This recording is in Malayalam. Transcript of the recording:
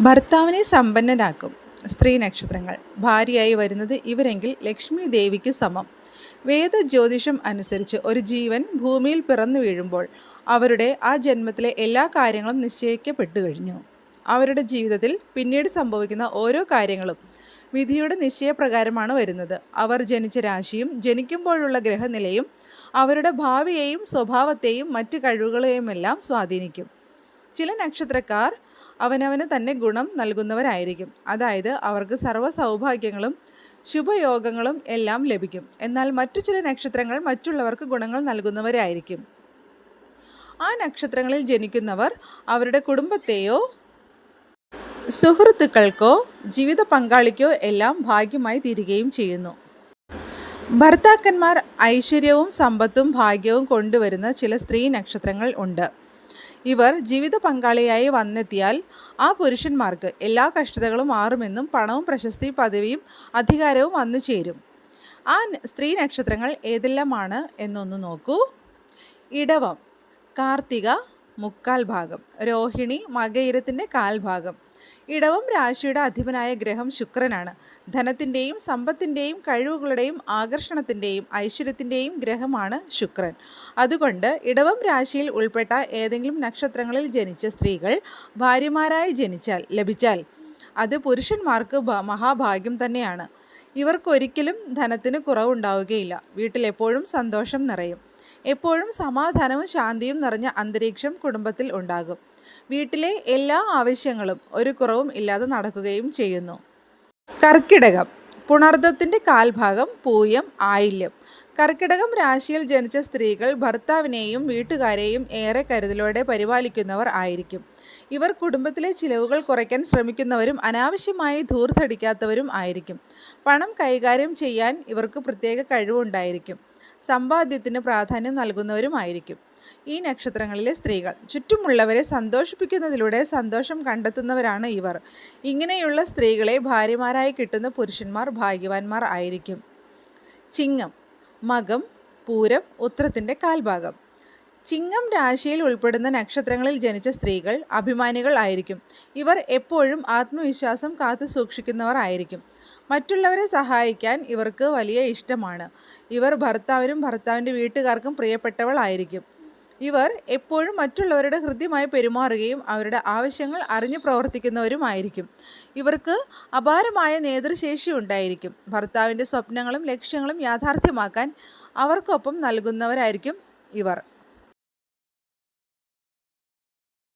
ഭർത്താവിനെ സമ്പന്നനാക്കും സ്ത്രീ നക്ഷത്രങ്ങൾ. ഭാര്യയായി വരുന്നത് ഇവരെങ്കിൽ ലക്ഷ്മി ദേവിക്ക് സമം. വേദ ജ്യോതിഷം അനുസരിച്ച് ഒരു ജീവൻ ഭൂമിയിൽ പിറന്നു വീഴുമ്പോൾ അവരുടെ ആ ജന്മത്തിലെ എല്ലാ കാര്യങ്ങളും നിശ്ചയിക്കപ്പെട്ടു കഴിഞ്ഞു. അവരുടെ ജീവിതത്തിൽ പിന്നീട് സംഭവിക്കുന്ന ഓരോ കാര്യങ്ങളും വിധിയുടെ നിശ്ചയപ്രകാരമാണ് വരുന്നത്. അവർ ജനിച്ച രാശിയും ജനിക്കുമ്പോഴുള്ള ഗ്രഹനിലയും അവരുടെ ഭാവിയെയും സ്വഭാവത്തെയും മറ്റു കഴിവുകളെയുമെല്ലാം സ്വാധീനിക്കും. ചില നക്ഷത്രക്കാർ അവനവന് തന്നെ ഗുണം നൽകുന്നവരായിരിക്കും. അതായത് അവർക്ക് സർവ സൗഭാഗ്യങ്ങളും ശുഭയോഗങ്ങളും എല്ലാം ലഭിക്കും. എന്നാൽ മറ്റു ചില നക്ഷത്രങ്ങൾ മറ്റുള്ളവർക്ക് ഗുണങ്ങൾ നൽകുന്നവരായിരിക്കും. ആ നക്ഷത്രങ്ങളിൽ ജനിക്കുന്നവർ അവരുടെ കുടുംബത്തെയോ സുഹൃത്തുക്കൾക്കോ ജീവിത പങ്കാളിക്കോ എല്ലാം ഭാഗ്യമായി തീരുകയും ചെയ്യുന്നു. ഭർത്താക്കന്മാർ ഐശ്വര്യവും സമ്പത്തും ഭാഗ്യവും കൊണ്ടുവരുന്ന ചില സ്ത്രീ നക്ഷത്രങ്ങൾ ഉണ്ട്. ഇവർ ജീവിത പങ്കാളിയായി വന്നെത്തിയാൽ ആ പുരുഷന്മാർക്ക് എല്ലാ കഷ്ടതകളും മാറുമെന്നും പണവും പ്രശസ്തി പദവിയും അധികാരവും വന്നു ചേരും. ആ സ്ത്രീ നക്ഷത്രങ്ങൾ ഏതെല്ലാമാണ് എന്നൊന്ന് നോക്കൂ. ഇടവം കാർത്തിക മുക്കാൽ ഭാഗം രോഹിണി മകയിരത്തിന്റെ കാൽഭാഗം. ഇടവം രാശിയുടെ അധിപനായ ഗ്രഹം ശുക്രനാണ്. ധനത്തിന്റെയും സമ്പത്തിന്റെയും കഴിവുകളുടെയും ആകർഷണത്തിന്റെയും ഐശ്വര്യത്തിന്റെയും ഗ്രഹമാണ് ശുക്രൻ. അതുകൊണ്ട് ഇടവം രാശിയിൽ ഉൾപ്പെട്ട ഏതെങ്കിലും നക്ഷത്രങ്ങളിൽ ജനിച്ച സ്ത്രീകൾ ഭാര്യമാരായി ജനിച്ചാൽ ലഭിച്ചാൽ അത് പുരുഷന്മാർക്ക് മഹാഭാഗ്യം തന്നെയാണ്. ഇവർക്കൊരിക്കലും ധനത്തിന് കുറവുണ്ടാവുകയില്ല. വീട്ടിലെപ്പോഴും സന്തോഷം നിറയും. എപ്പോഴും സമാധാനവും ശാന്തിയും നിറഞ്ഞ അന്തരീക്ഷം കുടുംബത്തിൽ ഉണ്ടാകും. വീട്ടിലെ എല്ലാ ആവശ്യങ്ങളും ഒരു കുറവും ഇല്ലാതെ നടക്കുകയും ചെയ്യുന്നു. കർക്കിടകം. പുണർദത്തിന്റെ കാൽഭാഗം പൂയം ആയില്യം. കർക്കിടകം രാശിയിൽ ജനിച്ച സ്ത്രീകൾ ഭർത്താവിനെയും വീട്ടുകാരെയും ഏറെ കരുതലോടെ പരിപാലിക്കുന്നവർ ആയിരിക്കും. ഇവർ കുടുംബത്തിലെ ചിലവുകൾ കുറയ്ക്കാൻ ശ്രമിക്കുന്നവരും അനാവശ്യമായി ധൂർത്തടിക്കാത്തവരും ആയിരിക്കും. പണം കൈകാര്യം ചെയ്യാൻ ഇവർക്ക് പ്രത്യേക കഴിവുണ്ടായിരിക്കും. സമ്പാദ്യത്തിന് പ്രാധാന്യം നൽകുന്നവരുമായിരിക്കും ഈ നക്ഷത്രങ്ങളിലെ സ്ത്രീകൾ. ചുറ്റുമുള്ളവരെ സന്തോഷിപ്പിക്കുന്നതിലൂടെ സന്തോഷം കണ്ടെത്തുന്നവരാണ് ഇവർ. ഇങ്ങനെയുള്ള സ്ത്രീകളെ ഭാര്യമാരായി കിട്ടുന്ന പുരുഷന്മാർ ഭാഗ്യവാന്മാർ ആയിരിക്കും. ചിങ്ങം. മകം. പൂരം. ഉത്രത്തിന്റെ കാൽഭാഗം. ചിങ്ങം രാശിയിൽ ഉൾപ്പെടുന്ന നക്ഷത്രങ്ങളിൽ ജനിച്ച സ്ത്രീകൾ അഭിമാനികൾ ആയിരിക്കും. ഇവർ എപ്പോഴും ആത്മവിശ്വാസം കാത്തു സൂക്ഷിക്കുന്നവർ ആയിരിക്കും. മറ്റുള്ളവരെ സഹായിക്കാൻ ഇവർക്ക് വലിയ ഇഷ്ടമാണ്. ഇവർ ഭർത്താവിനും ഭർത്താവിന്റെ വീട്ടുകാർക്കും പ്രിയപ്പെട്ടവളായിരിക്കും ഇവർ എപ്പോഴും മറ്റുള്ളവരുടെ ഹൃദ്യമായി പെരുമാറുകയും അവരുടെ ആവശ്യങ്ങൾ അറിഞ്ഞു പ്രവർത്തിക്കുന്നവരുമായിരിക്കും. ഇവർക്ക് അപാരമായ നേതൃശേഷി ഉണ്ടായിരിക്കും. ഭർത്താവിന്റെ സ്വപ്നങ്ങളും ലക്ഷ്യങ്ങളും യാഥാർത്ഥ്യമാക്കാൻ അവർക്കൊപ്പം നൽകുന്നവരായിരിക്കും ഇവർ.